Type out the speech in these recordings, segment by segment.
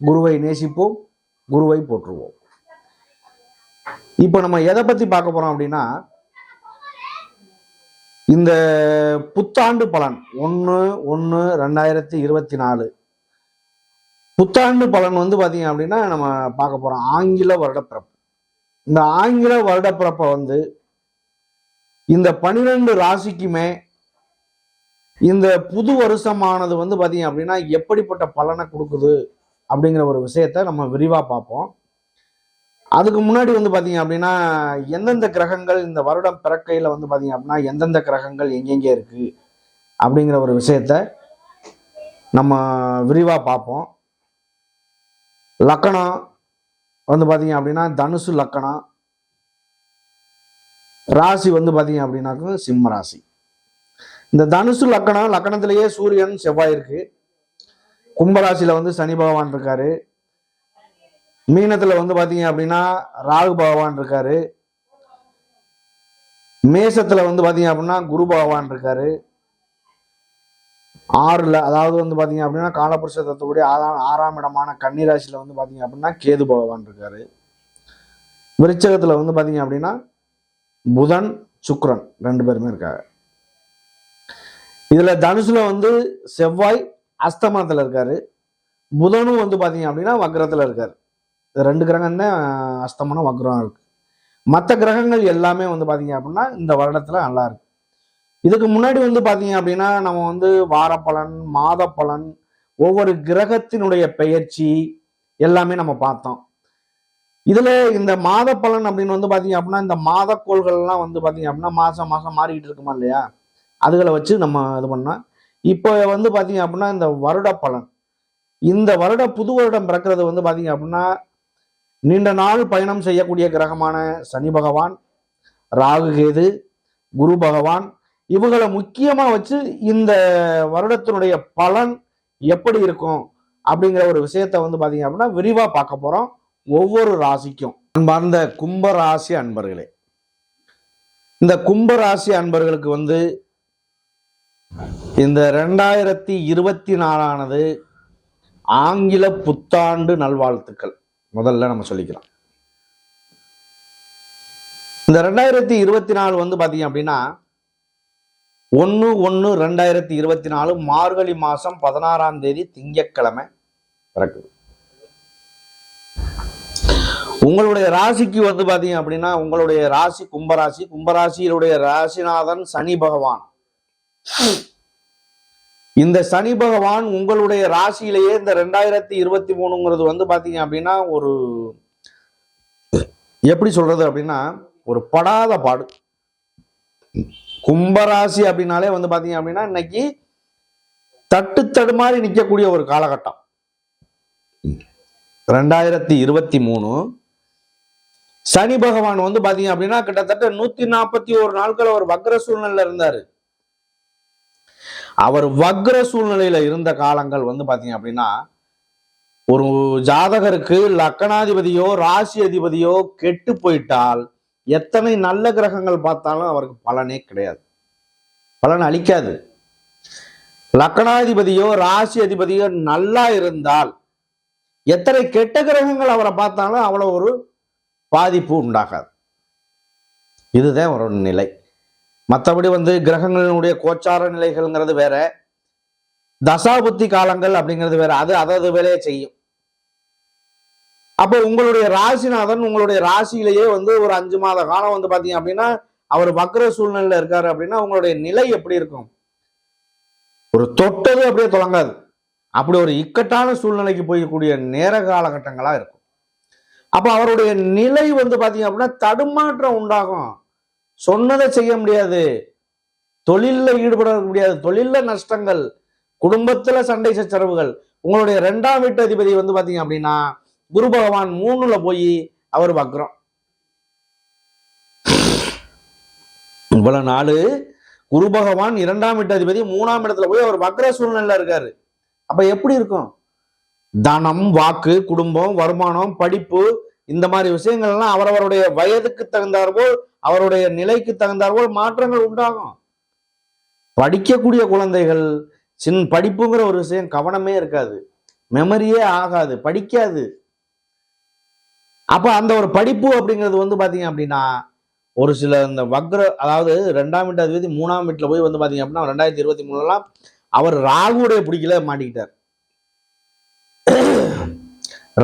குருவை நேசிப்போம் குருவை போற்றுவோம். இப்போ நம்ம எதை பத்தி பார்க்க போறோம் அப்படின்னா இந்த புத்தாண்டு பலன் ஒன்று ஒன்று ரெண்டாயிரத்தி இருபத்தி நாலு புத்தாண்டு பலன் வந்து பார்த்தீங்க அப்படின்னா நம்ம பார்க்க போறோம் ஆங்கில வருடப்பிறப்பு. இந்த ஆங்கில வருடப்பிறப்பை வந்து இந்த பனிரெண்டு ராசிக்குமே இந்த புது வருஷமானது வந்து பார்த்தீங்க அப்படின்னா எப்படிப்பட்ட பலனை கொடுக்குது? அப்படிங்கிற ஒரு விஷயத்த நம்ம விரிவாக பார்ப்போம். அதுக்கு முன்னாடி வந்து பார்த்தீங்க அப்படின்னா எந்தெந்த கிரகங்கள் இந்த வருடம் பிறக்கையில் வந்து பார்த்தீங்க அப்படின்னா எந்தெந்த கிரகங்கள் எங்கெங்கே இருக்குது அப்படிங்கிற ஒரு விஷயத்த நம்ம விரிவாக பார்ப்போம். லக்கணம் வந்து பார்த்தீங்க அப்படின்னா தனுசு லக்கணம். ராசி வந்து பார்த்தீங்க அப்படின்னாக்க சிம்ம ராசி. இந்த தனுசு லக்கணம் லக்கணத்திலேயே சூரியன் செவ்வாய் இருக்குது கும்பராசியில் வந்து சனி பகவான் இருக்காரு. மீனத்தில் வந்து பார்த்தீங்க அப்படின்னா ராகு பகவான் இருக்காரு. மேசத்தில் வந்து பார்த்தீங்க அப்படின்னா குரு பகவான் இருக்காரு. ஆறில் அதாவது வந்து பார்த்தீங்க அப்படின்னா காலபுருஷ ஆறாம் ஆறாம் இடமான கன்னிராசியில் வந்து பார்த்தீங்க அப்படின்னா கேது பகவான் இருக்காரு. விருச்சகத்தில் வந்து பார்த்தீங்க அப்படின்னா புதன் சுக்ரன் ரெண்டு பேருமே இருக்காங்க. இதில் தனுசில் வந்து செவ்வாய் அஸ்தமனத்தில் இருக்காரு. புதனும் வந்து பார்த்தீங்க அப்படின்னா வக்ரத்தில் இருக்காரு. ரெண்டு கிரகம் தான் அஸ்தமனம் வக்ரம் இருக்கு. மற்ற கிரகங்கள் எல்லாமே வந்து பார்த்தீங்க அப்படின்னா இந்த வருடத்தில் நல்லா இருக்கு. இதுக்கு முன்னாடி வந்து பார்த்தீங்க அப்படின்னா நம்ம வந்து வாரப்பலன் மாதப்பலன் ஒவ்வொரு கிரகத்தினுடைய பெயர்ச்சி எல்லாமே நம்ம பார்த்தோம். இதில் இந்த மாத பலன் அப்படின்னு வந்து பார்த்தீங்க அப்படின்னா இந்த மாதக்கோள்கள்லாம் வந்து பார்த்தீங்க அப்படின்னா மாதம் மாதம் மாறிக்கிட்டு இருக்குமா இல்லையா? அதுகளை வச்சு நம்ம இது பண்ணோம் இப்போ வந்து பார்த்தீங்க அப்படின்னா இந்த வருட பலன். இந்த வருட புது வருடம் பிறக்கிறது வந்து பார்த்தீங்க அப்படின்னா நீண்ட நாள் பயணம் செய்யக்கூடிய கிரகமான சனி பகவான் ராகு கேது குரு பகவான் இவங்களை முக்கியமாக வச்சு இந்த வருடத்தினுடைய பலன் எப்படி இருக்கும் அப்படிங்கிற ஒரு விஷயத்த வந்து பார்த்தீங்க அப்படின்னா விரிவாக பார்க்க போகிறோம் ஒவ்வொரு ராசிக்கும். அன்பார்ந்த கும்ப ராசி அன்பர்களே இந்த கும்ப ராசி அன்பர்களுக்கு வந்து இந்த ரெண்டாயிரத்தி இருபத்தி நாலானது ஆங்கில புத்தாண்டு நல்வாழ்த்துக்கள். முதல்ல நம்ம சொல்லிக்கலாம். இந்த ரெண்டாயிரத்தி இருபத்தி நாலு வந்து பாத்தீங்க அப்படின்னா ஒன்று ஒன்று ரெண்டாயிரத்தி இருபத்தி நாலு மார்கழி மாசம் பதினாறாம் தேதி திங்கட்கிழமை பிறக்குது. உங்களுடைய ராசிக்கு வந்து பாத்தீங்க அப்படின்னா உங்களுடைய ராசி கும்பராசி கும்பராசியினுடைய ராசிநாதன் சனி பகவான். இந்த சனி பகவான் உங்களுடைய ராசியிலேயே இந்த ரெண்டாயிரத்தி இருபத்தி மூணுங்கிறது வந்து பாத்தீங்க அப்படின்னா ஒரு எப்படி சொல்றது அப்படின்னா ஒரு படாத பாடு. கும்பராசி அப்படின்னாலே வந்து பாத்தீங்க அப்படின்னா இன்னைக்கு தட்டு தடுமாறி நிற்கக்கூடிய ஒரு காலகட்டம். ரெண்டாயிரத்தி இருபத்தி மூணு. சனி பகவான் வந்து பாத்தீங்க அப்படின்னா கிட்டத்தட்ட நூத்தி நாற்பத்தி ஒரு நாட்கள் அவர் வக்ர சூழ்நிலையில இருந்தாரு. அவர் வக்ர சூழ்நிலையில இருந்த காலங்கள் வந்து பாத்தீங்க அப்படின்னா ஒரு ஜாதகருக்கு லக்கணாதிபதியோ ராசி அதிபதியோ கெட்டு போயிட்டால் எத்தனை நல்ல கிரகங்கள் பார்த்தாலும் அவருக்கு பலனே கிடையாது. பலன் அளிக்காது. லக்கணாதிபதியோ ராசி அதிபதியோ நல்லா இருந்தால் எத்தனை கெட்ட கிரகங்கள் அவரை பார்த்தாலும் அவ்வளவு ஒரு பாதிப்பு உண்டாகாது. இதுதான் ஒரு நிலை. மற்றபடி வந்து கிரகங்களினுடைய கோச்சார நிலைகள்ங்கிறது வேற. தசாபுத்தி காலங்கள் அப்படிங்கிறது வேற. அது அதது வேலையை செய்யும். அப்போ உங்களுடைய ராசிநாதன் உங்களுடைய ராசியிலேயே வந்து ஒரு அஞ்சு மாத காலம் வந்து பார்த்தீங்க அப்படின்னா அவர் வக்ர சூழ்நிலையில இருக்காரு அப்படின்னா உங்களுடைய நிலை எப்படி இருக்கும்? ஒரு தொட்டது அப்படியே தொடங்காது. அப்படி ஒரு இக்கட்டான சூழ்நிலைக்கு போய்க்கூடிய நேர காலகட்டங்களாக இருக்கும். அப்போ அவருடைய நிலை வந்து பார்த்தீங்க அப்படின்னா தடுமாற்றம் உண்டாகும். சொன்னதை செய்ய முடியாது. தொழிலில் ஈடுபட முடியாது. தொழிலில் நஷ்டங்கள் குடும்பத்தில் சண்டை சச்சரவுகள். உங்களுடைய ரெண்டாம் வீட்டு அதிபதி வந்து பார்த்தீங்க அப்படின்னா குரு பகவான் மூணுல போய் அவர் பார்க்குறோம் இவ்வளவு நாள் குரு பகவான் இரண்டாம் வீட்டு அதிபதி மூணாம் இடத்துல போய் அவர் வக்ர சூழ்நிலை இருக்காரு. அப்ப எப்படி இருக்கும்? தனம் வாக்கு குடும்பம் வருமானம் படிப்பு இந்த மாதிரி விஷயங்கள் எல்லாம் அவரவருடைய வயதுக்கு தகுந்தாற்போல் அவருடைய நிலைக்கு தகுந்தாற்போல் மாற்றங்கள் உண்டாகும். படிக்கக்கூடிய குழந்தைகள் சின் படிப்புங்கிற ஒரு விஷயம் கவனமே இருக்காது. மெமரியே ஆகாது படிக்காது. அப்ப அந்த ஒரு படிப்பு அப்படிங்கிறது வந்து பாத்தீங்க அப்படின்னா ஒரு சில இந்த வக்ர அதாவது ரெண்டாம் வீட்டு அதிபதி மூணாம் வீட்டில் போய் வந்து பார்த்தீங்க அப்படின்னா ரெண்டாயிரத்தி இருபத்தி மூணுலாம் அவர் ராகுடைய பிடிக்கல மாட்டிக்கிட்டார்.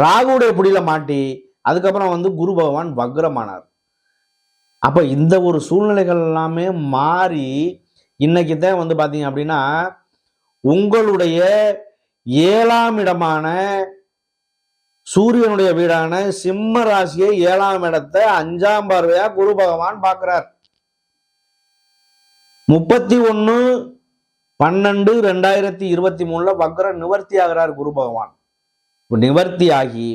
ராகுடைய பிடியில மாட்டி அதுக்கப்புறம் வந்து குரு பகவான் வக்ரமானார். அப்போ இந்த ஒரு சூழ்நிலைகள் எல்லாமே மாறி இன்னைக்கு தான் வந்து பார்த்தீங்க அப்படின்னா உங்களுடைய ஏழாம் இடமான சூரியனுடைய வீடான சிம்ம ராசியை ஏழாம் இடத்தை அஞ்சாம் பார்வையா குரு பகவான் பார்க்கிறார். முப்பத்தி ஒன்று பன்னெண்டு ரெண்டாயிரத்தி இருபத்தி மூணுல வக்ர நிவர்த்தி ஆகிறார் குரு பகவான். நிவர்த்தி ஆகி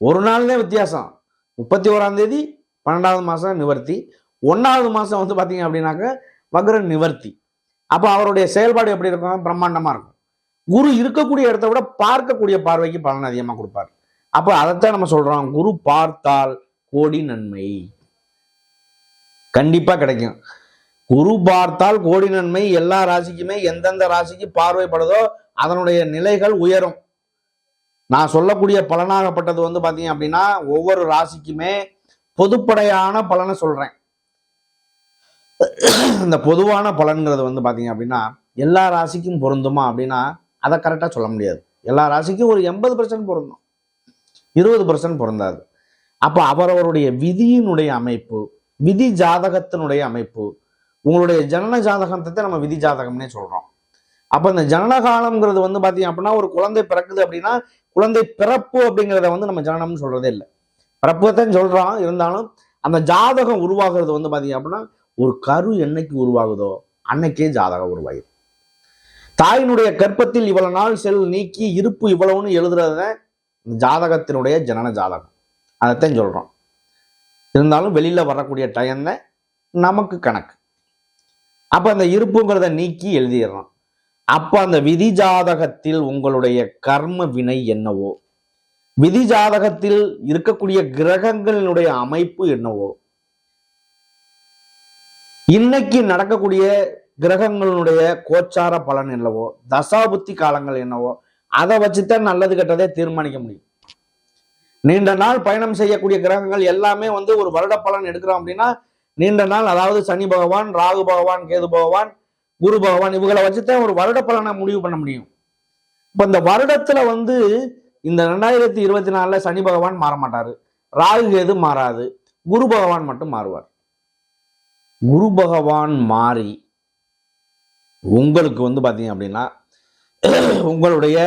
ஒரு நாள் தான் வித்தியாசம். முப்பத்தி ஓராம் தேதி பன்னெண்டாவது மாதம் நிவர்த்தி. ஒன்றாவது மாதம் வந்து பார்த்தீங்க அப்படின்னாக்க வக்ர நிவர்த்தி. அப்போ அவருடைய செயல்பாடு எப்படி இருக்கும்? பிரம்மாண்டமாக இருக்கும். குரு இருக்கக்கூடிய இடத்த விட பார்க்கக்கூடிய பார்வைக்கு பலன் அதிகமாக கொடுப்பார். அப்போ அதைத்தான் நம்ம சொல்கிறோம் குரு பார்த்தால் கோடி நன்மை. கண்டிப்பாக கிடைக்கும். குரு பார்த்தால் கோடி நன்மை. எல்லா ராசிக்குமே எந்தெந்த ராசிக்கு பார்வைப்படுதோ அதனுடைய நிலைகள் உயரும். நான் சொல்லக்கூடிய பலனாகப்பட்டது வந்து பார்த்தீங்க அப்படின்னா ஒவ்வொரு ராசிக்குமே பொதுப்படையான பலனை சொல்றேன். இந்த பொதுவான பலன்கிறது வந்து பாத்தீங்க அப்படின்னா எல்லா ராசிக்கும் பொருந்துமா அப்படின்னா அதை கரெக்டாக சொல்ல முடியாது. எல்லா ராசிக்கும் ஒரு எண்பது பர்சன்ட் பொருந்தும். இருபது பர்சன்ட் பொருந்தாது. அப்போ அவரவருடைய விதியினுடைய அமைப்பு விதி ஜாதகத்தினுடைய அமைப்பு உங்களுடைய ஜனன ஜாதகத்தை நம்ம விதி ஜாதகம்னே சொல்றோம். அப்போ இந்த ஜனனகாலம்ங்கிறது வந்து பார்த்தீங்க அப்படின்னா ஒரு குழந்தை பிறக்குது அப்படின்னா குழந்தை பிறப்பு அப்படிங்கிறத வந்து நம்ம ஜனனம்னு சொல்றதே இல்லை. பிறப்புதான் சொல்கிறான் இருந்தாலும் அந்த ஜாதகம் உருவாகிறது வந்து பார்த்தீங்க அப்படின்னா ஒரு கரு என்னைக்கு உருவாகுதோ அன்னைக்கே ஜாதகம் உருவாகிடும் தாயினுடைய கற்பத்தில் இவ்வளவு நாள் செல் நீக்கி இருப்பு இவ்வளவுன்னு எழுதுறத ஜாதகத்தினுடைய ஜனன ஜாதகம். அதைத்தான் சொல்றோம். இருந்தாலும் வெளியில வரக்கூடிய டைம் தான் நமக்கு கணக்கு. அப்ப அந்த இருப்புங்கிறத நீக்கி எழுதிடுறோம். அப்ப அந்த விதி ஜாதகத்தில் உங்களுடைய கர்ம வினை என்னவோ விதி ஜாதகத்தில் இருக்கக்கூடிய கிரகங்களினுடைய அமைப்பு என்னவோ இன்னைக்கு நடக்கக்கூடிய கிரகங்களுடைய கோச்சார பலன் என்னவோ தசாபுத்தி காலங்கள் என்னவோ அதை வச்சுதான் நல்லது கெட்டதே தீர்மானிக்க முடியும். நீண்ட நாள் பயணம் செய்யக்கூடிய கிரகங்கள் எல்லாமே வந்து ஒரு வருட பலன் எடுக்கிறோம் அப்படின்னா நீண்ட நாள் அதாவது சனி பகவான் ராகு பகவான் கேது பகவான் குரு பகவான் இவங்களை வச்சுதான் ஒரு வருட பலனை முடிவு பண்ண முடியும். இப்ப இந்த வருடத்துல வந்து இந்த ரெண்டாயிரத்தி இருபத்தி நாலில் சனி பகவான் மாற மாட்டார். ராகு கேது மாறாது. குரு பகவான் மட்டும் மாறுவார். குரு பகவான் மாறி உங்களுக்கு வந்து பார்த்தீங்க அப்படின்னா உங்களுடைய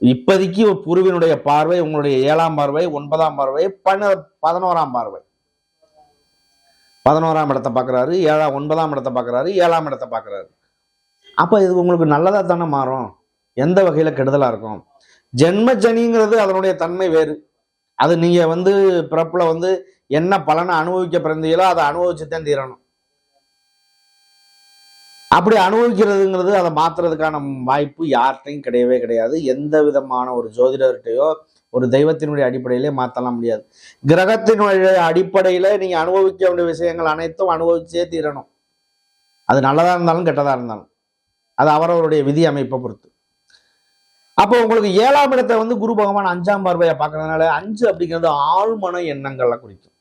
இப்போதைக்கு குருவினுடைய பார்வை உங்களுடைய ஏழாம் பார்வை ஒன்பதாம் பார்வை பன பதினோராம் பார்வை. பதினோராம் இடத்தை பார்க்குறாரு ஏழாம் ஒன்பதாம் இடத்தை பார்க்குறாரு ஏழாம் இடத்தை பார்க்குறாரு அப்போ இது உங்களுக்கு நல்லதாக தானே மாறும்? எந்த வகையில் கெடுதலாக இருக்கும்? ஜென்ம ஜனிங்கிறது அதனுடைய தன்மை வேறு. அது நீங்கள் வந்து பிறப்பில் வந்து என்ன பலனை அனுபவிக்க பிறந்தீங்களோ அதை அனுபவிச்சு தான் தீரணும். அப்படி அனுபவிக்கிறதுங்கிறது அதை மாத்துறதுக்கான வாய்ப்பு யார்கிட்டையும் கிடையவே கிடையாது. எந்த விதமான ஒரு ஜோதிடர்கிட்டையோ ஒரு தெய்வத்தினுடைய அடிப்படையிலே மாற்றலாம் முடியாது. கிரகத்தினுடைய அடிப்படையில் நீங்கள் அனுபவிக்க வேண்டிய விஷயங்கள் அனைத்தும் அனுபவிச்சே தீரணும். அது நல்லதாக இருந்தாலும் கெட்டதாக இருந்தாலும். அது அவரவருடைய விதி அமைப்பை பொறுத்து. அப்போ உங்களுக்கு ஏழாம் இடத்தை வந்து குரு பகவான் அஞ்சாம் பார்வையை பார்க்கறதுனால அஞ்சு அப்படிங்கிறது ஆழ்மன எண்ணங்களை குறிக்கும்.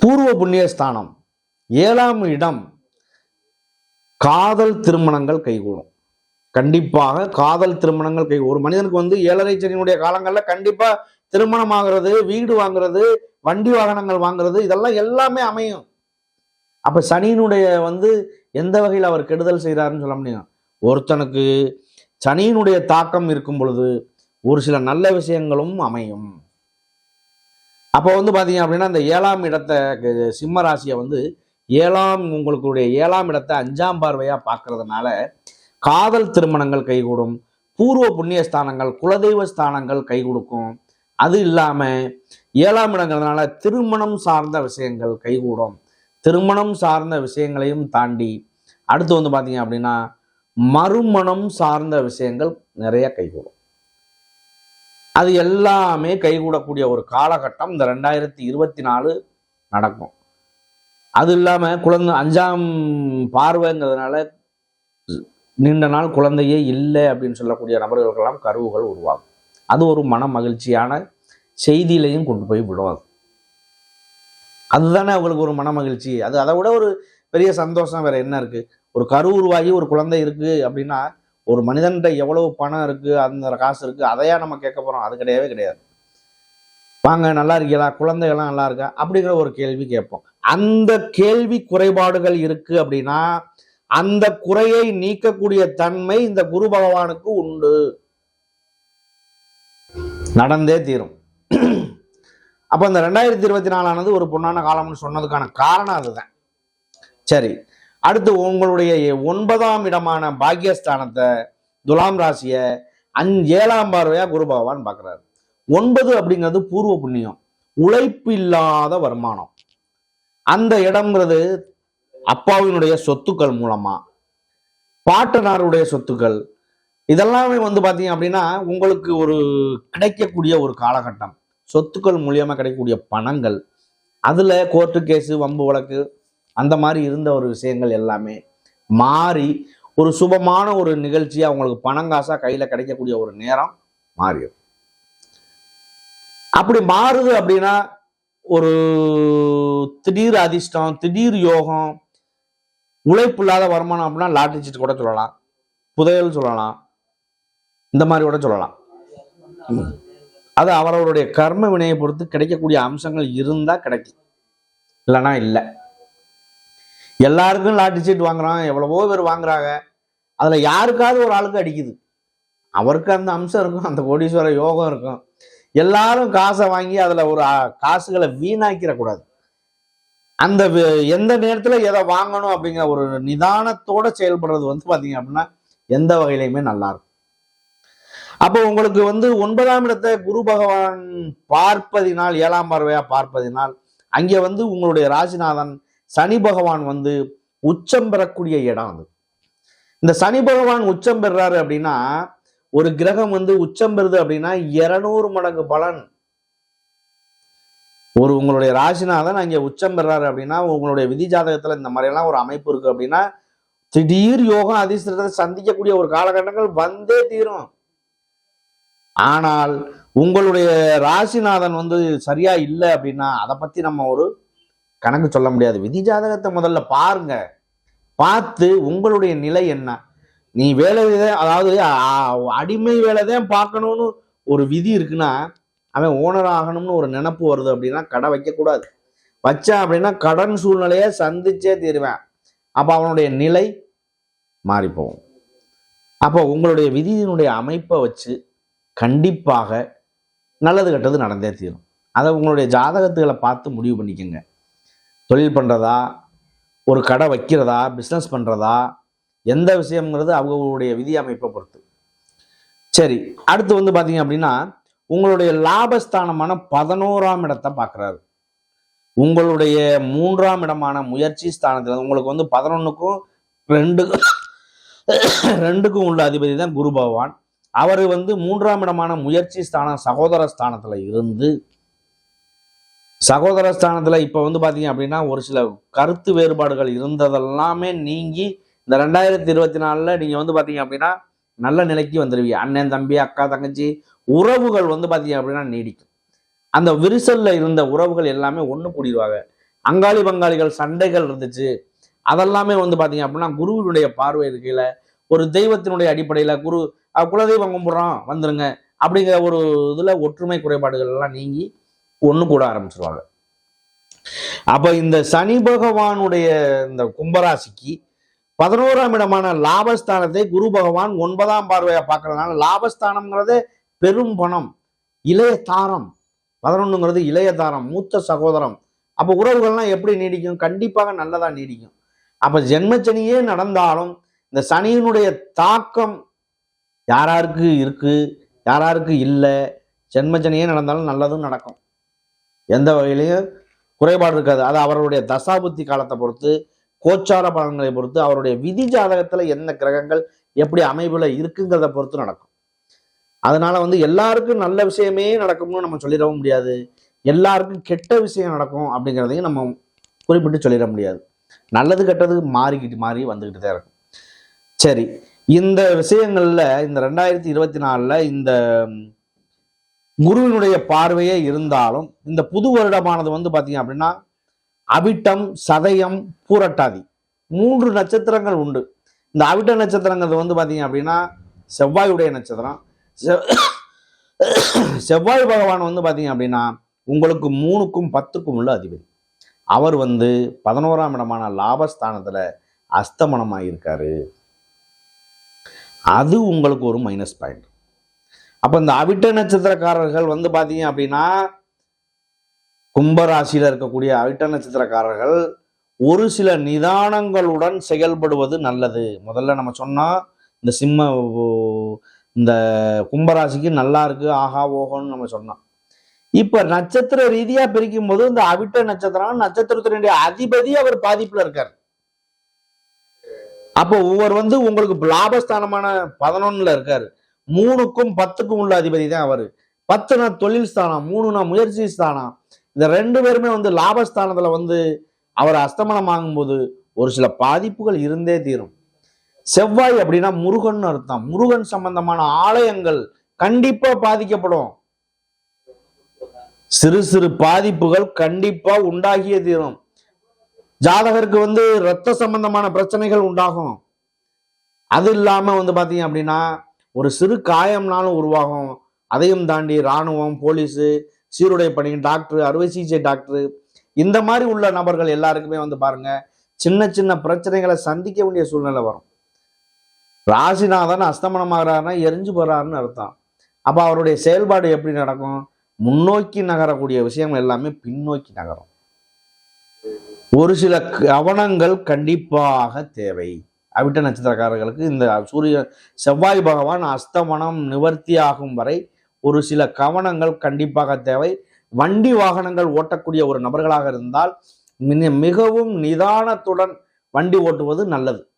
பூர்வ புண்ணிய ஸ்தானம். ஏழாம் இடம் காதல் திருமணங்கள் கைகூடும். கண்டிப்பாக காதல் திருமணங்கள் கை ஒரு மனிதனுக்கு வந்து ஏழரை சனியினுடைய காலங்கள்ல கண்டிப்பா திருமணம் ஆகுறது வீடு வாங்குறது வண்டி வாகனங்கள் வாங்குறது இதெல்லாம் எல்லாமே அமையும். அப்ப சனியினுடைய வந்து எந்த வகையில் அவர் கெடுதல் செய்கிறாருன்னு சொல்ல முடியும்? ஒருத்தனுக்கு சனியினுடைய தாக்கம் இருக்கும் பொழுது ஒரு சில நல்ல விஷயங்களும் அமையும். அப்போ வந்து பார்த்தீங்க அப்படின்னா அந்த ஏழாம் இடத்தை சிம்ம ராசியை வந்து ஏழாம் உங்களுக்குடைய ஏழாம் இடத்தை அஞ்சாம் பார்வையாக பார்க்கறதுனால காதல் திருமணங்கள் கைகூடும் பூர்வ புண்ணிய ஸ்தானங்கள் குலதெய்வ ஸ்தானங்கள் கை கொடுக்கும் அது இல்லாமல் ஏழாம் இடங்கிறதுனால திருமணம் சார்ந்த விஷயங்கள் கைகூடும். திருமணம் சார்ந்த விஷயங்களையும் தாண்டி அடுத்து வந்து பார்த்தீங்க அப்படின்னா மறுமணம் சார்ந்த விஷயங்கள் நிறைய கைகூடும். அது எல்லாமே கைகூடக்கூடிய ஒரு காலகட்டம் இந்த ரெண்டாயிரத்தி இருபத்தி நாலு நடக்கும். அது இல்லாமல் குழந்தை அஞ்சாம் பார்வைங்கிறதுனால நீண்ட நாள் குழந்தையே இல்லை அப்படின்னு சொல்லக்கூடிய நபர்களுக்கெல்லாம் கருவுகள் உருவாகும். அது ஒரு மன மகிழ்ச்சியான செய்தியிலையும் கொண்டு போய் விடும் அதுதானே அவங்களுக்கு ஒரு மன மகிழ்ச்சி. அது அதை விட ஒரு பெரிய சந்தோஷம் வேற என்ன இருக்கு? ஒரு கரு உருவாகி ஒரு குழந்தை இருக்குது அப்படின்னா ஒரு மனிதன்கிட்ட எவ்வளவு பணம் இருக்குது அந்த காசு இருக்குது அதையா நம்ம கேட்க போகிறோம் அது கிடையவே கிடையாது. வாங்க நல்லா இருக்கீங்களா? குழந்தைகள்லாம் நல்லா இருக்கா? அப்படிங்கிற ஒரு கேள்வி கேட்போம். அந்த கேள்வி குறைபாடுகள் இருக்குது அப்படின்னா அந்த குறையை நீக்கக்கூடிய தன்மை இந்த குரு பகவானுக்கு உண்டு. நடந்தே தீரும். அப்போ இந்த ரெண்டாயிரத்தி இருபத்தி நாலானது ஒரு பொண்ணான காலம்னு சொன்னதுக்கான காரணம் அதுதான். சரி அடுத்து உங்களுடைய ஒன்பதாம் இடமான பாக்கியஸ்தானத்தை துலாம் ராசியை அஞ் ஏழாம் பார்வையா குரு பகவான் பார்க்குறாரு. ஒன்பது அப்படிங்கிறது பூர்வ புண்ணியம். உழைப்பு இல்லாத வருமானம். அந்த இடம்ங்கிறது அப்பாவினுடைய சொத்துக்கள் மூலமா. பாட்டனாருடைய சொத்துக்கள். இதெல்லாமே வந்து பார்த்தீங்க அப்படின்னா உங்களுக்கு ஒரு கிடைக்கக்கூடிய ஒரு காலகட்டம். சொத்துக்கள் மூலியமாக கிடைக்கக்கூடிய பணங்கள். அதில் கோர்ட்டு கேஸு வம்பு வழக்கு அந்த மாதிரி இருந்த ஒரு விஷயங்கள் எல்லாமே மாறி ஒரு சுபமான ஒரு நிகழ்ச்சியா அவங்களுக்கு பணங்காசாக கையில் கிடைக்கக்கூடிய ஒரு நேரம் மாறிடும் அப்படி மாறுது அப்படின்னா ஒரு திடீர் அதிர்ஷ்டம் திடீர் யோகம் உழைப்பு இல்லாத வருமானம் அப்படின்னா லாட்டரி சீட்டு கூட சொல்லலாம் புதையல் சொல்லலாம் இந்த மாதிரி கூட சொல்லலாம். அது அவரவருடைய கர்ம வினையை பொறுத்து கிடைக்கக்கூடிய அம்சங்கள் இருந்தால் கிடைக்கும். இல்லைன்னா இல்லை. எல்லாருக்கும் லாட்டரி சீட் வாங்குறான் எவ்வளவோ பேர் வாங்குறாங்க. அதில் யாருக்காவது ஒரு ஆளுக்கு அடிக்குது. அவருக்கு அந்த அம்சம் இருக்கும் அந்த கோடீஸ்வர யோகம் இருக்கும். எல்லாரும் காசை வாங்கி அதில் ஒரு காசுகளை வீணாக்கிடக்கூடாது அந்த எந்த நேரத்தில் எதை வாங்கணும் அப்படிங்கிற ஒரு நிதானத்தோட செயல்படுறது வந்து பார்த்தீங்க அப்படின்னா எந்த வகையிலையுமே நல்லா இருக்கும். அப்போ உங்களுக்கு வந்து ஒன்பதாம் இடத்தை குரு பகவான் பார்ப்பதினால் ஏழாம் பார்வையா பார்ப்பதினால் அங்கே வந்து உங்களுடைய ராசிநாதன் சனி பகவான் வந்து உச்சம் பெறக்கூடிய இடம் அது. இந்த சனி பகவான் உச்சம் பெறுறாரு அப்படின்னா ஒரு கிரகம் வந்து உச்சம் பெறுது அப்படின்னா இருநூறு மடங்கு பலன். ஒரு உங்களுடைய ராசிநாதன் அங்கே உச்சம் பெறாரு அப்படின்னா உங்களுடைய விதி ஜாதகத்துல இந்த மாதிரி எல்லாம் ஒரு அமைப்பு இருக்கு அப்படின்னா திடீர் யோகம் அதிர்ஷ்டத்தை சந்திக்கக்கூடிய ஒரு காலகட்டங்கள் வந்தே தீரும். ஆனால் உங்களுடைய ராசிநாதன் வந்து சரியா இல்லை அப்படின்னா அதை பத்தி நம்ம ஒரு கணக்கு சொல்ல முடியாது. விதி ஜாதகத்தை முதல்ல பாருங்க. பார்த்து உங்களுடைய நிலை என்ன? நீ வேலை அதாவது அடிமை வேலை தான் பார்க்கணும்னு ஒரு விதி இருக்குன்னா அவன் ஓனர் ஆகணும்னு ஒரு நினப்பு வருது அப்படின்னா கடை வைக்கக்கூடாது. வச்சான் அப்படின்னா கடன் சூழ்நிலையை சந்திச்சே தீருவேன். அப்போ அவனுடைய நிலை மாறி அப்போ உங்களுடைய விதியினுடைய அமைப்பை வச்சு கண்டிப்பாக நல்லது கெட்டது நடந்தே தீரும். அதை உங்களுடைய ஜாதகத்துகளை பார்த்து முடிவு பண்ணிக்கோங்க. தொழில் பண்ணுறதா ஒரு கடை வைக்கிறதா? பிஸ்னஸ் பண்ணுறதா எந்த விஷயங்கிறது அவங்களுடைய விதி அமைப்பை பொறுத்து. சரி அடுத்து வந்து பார்த்தீங்க அப்படின்னா உங்களுடைய லாபஸ்தானமான பதினோராம் இடத்தை பார்க்குறாரு உங்களுடைய மூன்றாம் இடமான முயற்சி ஸ்தானத்தில் உங்களுக்கு வந்து பதினொன்றுக்கும் ரெண்டு ரெண்டுக்கும் உள்ள அதிபதி தான் குரு பகவான். அவர் வந்து மூன்றாம் இடமான முயற்சி ஸ்தானம் சகோதர ஸ்தானத்தில் இருந்து சகோதர ஸ்தானத்தில் இப்போ வந்து பார்த்தீங்க அப்படின்னா ஒரு சில கருத்து வேறுபாடுகள் இருந்ததெல்லாமே நீங்கி இந்த ரெண்டாயிரத்தி இருபத்தி நாலில் நீங்கள் வந்து பார்த்தீங்க அப்படின்னா நல்ல நிலைக்கு வந்துடுவீங்க அண்ணன் தம்பி அக்கா தங்கச்சி உறவுகள் வந்து பார்த்தீங்க அப்படின்னா நீடிக்கும். அந்த விரிசலில் இருந்த உறவுகள் எல்லாமே ஒன்று கூடிடுவாங்க. அங்காளி பங்காளிகள் சண்டைகள் இருந்துச்சு. அதெல்லாமே வந்து பார்த்தீங்க அப்படின்னா குருவினுடைய பார்வை இருக்கையில் ஒரு தெய்வத்தினுடைய அடிப்படையில் குரு குலதெய்வம் கும்பிட்றோம் வந்துருங்க. அப்படிங்கிற ஒரு இதில் ஒற்றுமை குறைபாடுகள் எல்லாம் நீங்கி ஒன்று கூட ஆரம்பிச்சிருவாங்க. அப்போ இந்த சனி பகவானுடைய இந்த கும்பராசிக்கு பதினோராம் இடமான லாபஸ்தானத்தை குரு பகவான் ஒன்பதாம் பார்வையாக பார்க்கறதுனால லாபஸ்தானம்ங்கிறது பெரும் பணம் இளைய தாரம். பதினொன்றுங்கிறது இளைய தாரம் மூத்த சகோதரம். அப்போ உறவுகள்லாம் எப்படி நீடிக்கும்? கண்டிப்பாக நல்லதாக நீடிக்கும். அப்போ ஜென்மச்சனியே நடந்தாலும் இந்த சனியினுடைய தாக்கம் யாராருக்கு இருக்குது யாராருக்கு இல்லை? ஜென்மச்சனியே நடந்தாலும் நல்லதும் நடக்கும். எந்த வகையிலையும் குறைபாடு இருக்காது. அது அவருடைய தசாபுத்தி காலத்தை பொறுத்து கோச்சார பலன்களை பொறுத்து அவருடைய விதி ஜாதகத்தில் என்ன கிரகங்கள் எப்படி அமைப்பில் இருக்குங்கிறத பொறுத்து நடக்கும். அதனால வந்து எல்லாருக்கும் நல்ல விஷயமே நடக்கும்னு நம்ம சொல்லிடவும் முடியாது. எல்லாருக்கும் கெட்ட விஷயம் நடக்கும் அப்படிங்கிறதையும் நம்ம குறிப்பிட்டு சொல்லிட முடியாது. நல்லது கெட்டது மாறிக்கிட்டு மாறி வந்துக்கிட்டு தான் இருக்கும். சரி இந்த விஷயங்களில் இந்த ரெண்டாயிரத்தி இருபத்தி நாலில் இந்த குருவினுடைய பார்வையே இருந்தாலும் இந்த புது வருடமானது வந்து பார்த்தீங்க அப்படின்னா அவிட்டம் சதயம் பூரட்டாதி மூன்று நட்சத்திரங்கள் உண்டு. இந்த அவிட்ட நட்சத்திரங்கிறது வந்து பார்த்தீங்க அப்படின்னா செவ்வாயுடைய நட்சத்திரம். செவ்வாய் பகவான் வந்து பார்த்தீங்க அப்படின்னா உங்களுக்கு மூணுக்கும் பத்துக்கும் உள்ள அதிபதி. அவர் வந்து பதினோராம் இடமான லாபஸ்தானத்தில் அஸ்தமனமாக இருக்காரு அது உங்களுக்கு ஒரு மைனஸ் பாயிண்ட் அப்போ இந்த அவிட்ட நட்சத்திரக்காரர்கள் வந்து பார்த்தீங்க அப்படின்னா கும்பராசியில் இருக்கக்கூடிய அவிட்ட நட்சத்திரக்காரர்கள் ஒரு சில நிதானங்களுடன் செயல்படுவது நல்லது. முதல்ல நம்ம சொன்னால் இந்த சிம்ம இந்த கும்பராசிக்கு நல்லா இருக்கு ஆஹா ஓஹோன்னு நம்ம சொன்னோம் இப்போ நட்சத்திர ரீதியாக பிரிக்கும் போது இந்த அவிட்ட நட்சத்திரம் நட்சத்திரத்தினுடைய அதிபதி அவர் பாதிப்பில் இருக்கார். அப்போ ஒவ்வொரு வந்து உங்களுக்கு லாபஸ்தானமான பதினொன்னுல இருக்காரு. மூணுக்கும் பத்துக்கும் உள்ள அதிபதி தான் அவர். பத்துனா தொழில் ஸ்தானம் மூணுனா முயற்சி ஸ்தானம். இந்த ரெண்டு பேருமே வந்து லாபஸ்தானத்தில் வந்து அவர் அஸ்தமனம் ஆகும்போது ஒரு சில பாதிப்புகள் இருந்தே தீரும். செவ்வாய் அப்படின்னா முருகன் அர்த்தம். முருகன் சம்பந்தமான ஆலயங்கள் கண்டிப்பா பாதிக்கப்படும். சிறு சிறு பாதிப்புகள் கண்டிப்பா உண்டாகியே தீரும். ஜாதகருக்கு வந்து ரத்த சம்பந்தமான பிரச்சனைகள் உண்டாகும். அது இல்லாம வந்து பாத்தீங்க அப்படின்னா ஒரு சிறு காயம்னாலும் உருவாகும். அதையும் தாண்டி ராணுவம் போலீஸு சீருடை பணி டாக்டர் அறுவை சிகிச்சை டாக்டர் இந்த மாதிரி உள்ள நபர்கள் எல்லாருக்குமே வந்து பாருங்க சின்ன சின்ன பிரச்சனைகளை சந்திக்க வேண்டிய சூழ்நிலை வரும். ராசிநாதன் அஸ்தமனம் ஆகிறாருன்னா எரிஞ்சு போறாருன்னு அர்த்தம். அப்போ அவருடைய செயல்பாடு எப்படி நடக்கும்? முன்னோக்கி நகரக்கூடிய விஷயங்கள் எல்லாமே பின்னோக்கி நகரும். ஒரு சில கவனங்கள் கண்டிப்பாக தேவை. அவிட்ட நட்சத்திரக்காரர்களுக்கு இந்த சூரிய செவ்வாய் பகவான் அஸ்தமனம் நிவர்த்தி ஆகும் வரை ஒரு சில கவனங்கள் கண்டிப்பாக தேவை. வண்டி வாகனங்கள் ஓட்டக்கூடிய ஒரு நபர்களாக இருந்தால் மிக- மிகவும் நிதானத்துடன் வண்டி ஓட்டுவது நல்லது.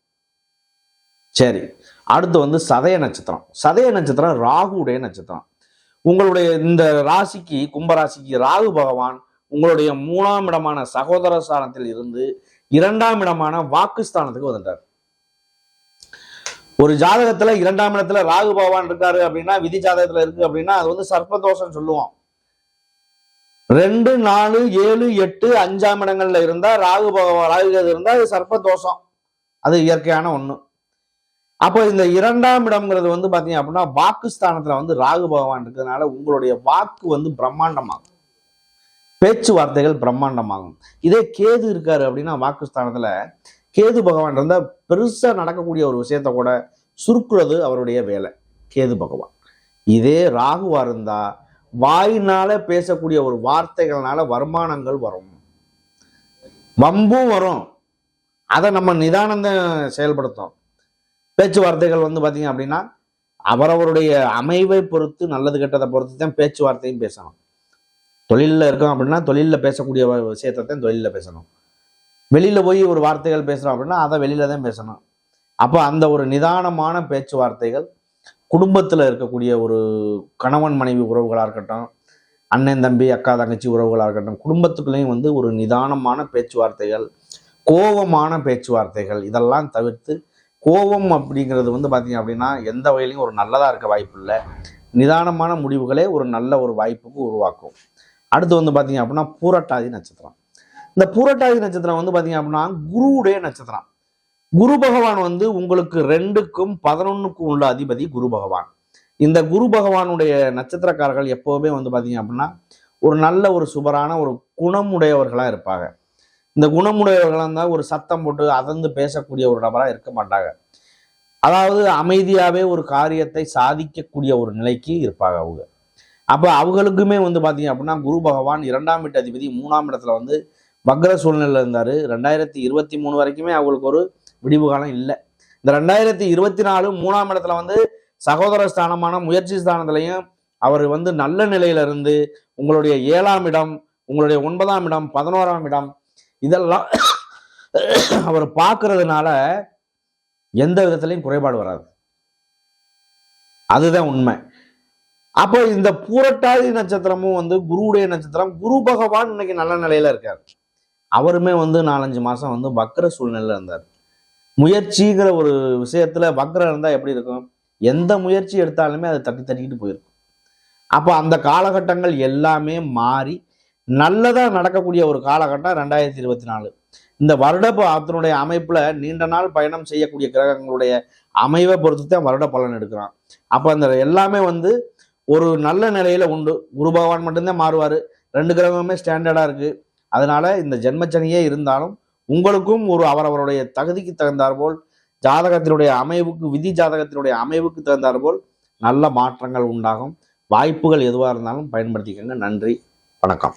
சரி அடுத்து வந்து சதய நட்சத்திரம். சதய நட்சத்திரம் ராகுடைய நட்சத்திரம். உங்களுடைய இந்த ராசிக்கு கும்பராசிக்கு ராகு பகவான் உங்களுடைய மூணாம் இடமான சகோதர ஸ்தானத்தில் இருந்து இரண்டாம் இடமான வாக்குஸ்தானத்துக்கு வந்துட்டார். ஒரு ஜாதகத்துல இரண்டாம் இடத்துல ராகு பகவான் இருக்காரு அப்படின்னா விதி ஜாதகத்துல இருக்கு அப்படின்னா அது வந்து சர்ப்பதோஷம் சொல்லுவோம். ரெண்டு நாலு ஏழு எட்டு அஞ்சாம் இடங்கள்ல இருந்தா ராகு பகவான் ராகு கேது இருந்தா அது சர்ப்பதோஷம். அது இயற்கையான ஒண்ணு. அப்போ இந்த இரண்டாம் இடம்ங்கிறது வந்து பாத்தீங்க அப்படின்னா வாக்குஸ்தானத்துல வந்து ராகு பகவான் இருக்கிறதுனால உங்களுடைய வாக்கு வந்து பிரம்மாண்டமாகும். பேச்சுவார்த்தைகள் பிரம்மாண்டமாகும். இதே கேது இருக்காரு அப்படின்னா வாக்குஸ்தானத்துல கேது பகவான் இருந்தால் பெருசாக நடக்கக்கூடிய ஒரு விஷயத்த கூட சுருக்குறது அவருடைய வேலை கேது பகவான். இதே ராகுவா இருந்தால் வாயினால் பேசக்கூடிய ஒரு வார்த்தைகள்னால வருமானங்கள் வரும். வம்பும் வரும். அதை நம்ம நிதானந்த செயல்படுத்தும். பேச்சுவார்த்தைகள் வந்து பார்த்தீங்க அப்படின்னா அவரவருடைய அமைவை பொறுத்து நல்லது கெட்டதை பொறுத்து தான் பேச்சுவார்த்தையும் பேசணும். தொழிலில் இருக்கோம் அப்படின்னா தொழிலில் பேசக்கூடிய விஷயத்தை தான் தொழிலில் பேசணும். வெளியில் போய் ஒரு வார்த்தைகள் பேசுகிறோம் அப்படின்னா அதை வெளியில தான் பேசணும். அப்போ அந்த ஒரு நிதானமான பேச்சுவார்த்தைகள் குடும்பத்தில் இருக்கக்கூடிய ஒரு கணவன் மனைவி உறவுகளாக இருக்கட்டும் அண்ணன் தம்பி அக்கா தங்கச்சி உறவுகளாக இருக்கட்டும் குடும்பத்துக்குள்ளேயும் வந்து ஒரு நிதானமான பேச்சுவார்த்தைகள் கோபமான பேச்சுவார்த்தைகள் இதெல்லாம் தவிர்த்து கோபம் அப்படிங்கிறது வந்து பார்த்திங்க அப்படின்னா எந்த வகையிலையும் ஒரு நல்லதாக இருக்க வாய்ப்பு இல்லை. நிதானமான முடிவுகளே ஒரு நல்ல ஒரு வாய்ப்புக்கு உருவாக்கும். அடுத்து வந்து பார்த்திங்க அப்படின்னா பூரட்டாதி நட்சத்திரம். இந்த பூரட்டாதி நட்சத்திரம் வந்து பார்த்தீங்க அப்படின்னா குருவுடைய நட்சத்திரம். குரு பகவான் வந்து உங்களுக்கு ரெண்டுக்கும் பதினொன்னுக்கும் உள்ள அதிபதி குரு பகவான். இந்த குரு பகவானுடைய நட்சத்திரக்காரர்கள் எப்போவுமே வந்து பார்த்தீங்க அப்படின்னா ஒரு நல்ல ஒரு சுபரான ஒரு குணமுடையவர்களாக இருப்பாங்க. இந்த குணமுடையவர்களாக இருந்தால் ஒரு சத்தம் போட்டு அதர்ந்து பேசக்கூடிய ஒரு நபராக இருக்க மாட்டாங்க. அதாவது அமைதியாகவே ஒரு காரியத்தை சாதிக்கக்கூடிய ஒரு நிலைக்கு இருப்பாங்க அவங்க. அப்போ அவங்களுக்குமே வந்து பார்த்தீங்க அப்படின்னா குரு பகவான் இரண்டாம் வீட்டு அதிபதி மூணாம் இடத்துல வந்து வக்ர சூழ்நிலையில் இருந்தார். ரெண்டாயிரத்தி இருபத்தி மூணு வரைக்குமே அவங்களுக்கு ஒரு விடிவு காலம் இல்லை. இந்த ரெண்டாயிரத்தி இருபத்தி நாலு மூணாம் இடத்துல வந்து சகோதர ஸ்தானமான முயற்சி ஸ்தானத்துலையும் அவர் வந்து நல்ல நிலையில இருந்து உங்களுடைய ஏழாம் இடம் உங்களுடைய ஒன்பதாம் இடம் பதினோராம் இடம் இதெல்லாம் அவர் பார்க்கறதுனால எந்த விதத்திலையும் குறைபாடு வராது. அதுதான் உண்மை. அப்போ இந்த பூரட்டாதி நட்சத்திரமும் வந்து குருவுடைய நட்சத்திரம் குரு பகவான் இன்னைக்கு நல்ல நிலையில இருக்கார். அவருமே வந்து நாலஞ்சு மாதம் வந்து வக்கர சூழ்நிலையில் இருந்தார். முயற்சிங்கிற ஒரு விஷயத்தில் வக்கரம் இருந்தால் எப்படி இருக்கும்? எந்த முயற்சி எடுத்தாலுமே அது தட்டி தட்டிக்கிட்டு போயிருக்கும். அப்போ அந்த காலகட்டங்கள் எல்லாமே மாறி நல்லதாக நடக்கக்கூடிய ஒரு காலகட்டம் ரெண்டாயிரத்தி இருபத்தி நாலு. இந்த வருட ப- அதனுடைய அமைப்பில் நீண்ட நாள் பயணம் செய்யக்கூடிய கிரகங்களுடைய அமைவை பொறுத்து தான் வருட பலன் எடுக்கிறான். அப்போ அந்த எல்லாமே வந்து ஒரு நல்ல நிலையில் உண்டு. குரு பகவான் மட்டும்தான் மாறுவார். ரெண்டு கிரகமுமே ஸ்டாண்டர்டாக இருக்குது அதனால இந்த ஜென்மச்சனியே இருந்தாலும் உங்களுக்கும் ஒரு அவரவருடைய தகுதிக்கு தகுந்தாற்போல் ஜாதகத்தினுடைய அமைவுக்கு விதி ஜாதகத்தினுடைய அமைவுக்கு தகுந்தாற்போல் நல்ல மாற்றங்கள் உண்டாகும். வாய்ப்புகள் எதுவாக இருந்தாலும் பயன்படுத்திக்கங்க. நன்றி. வணக்கம்.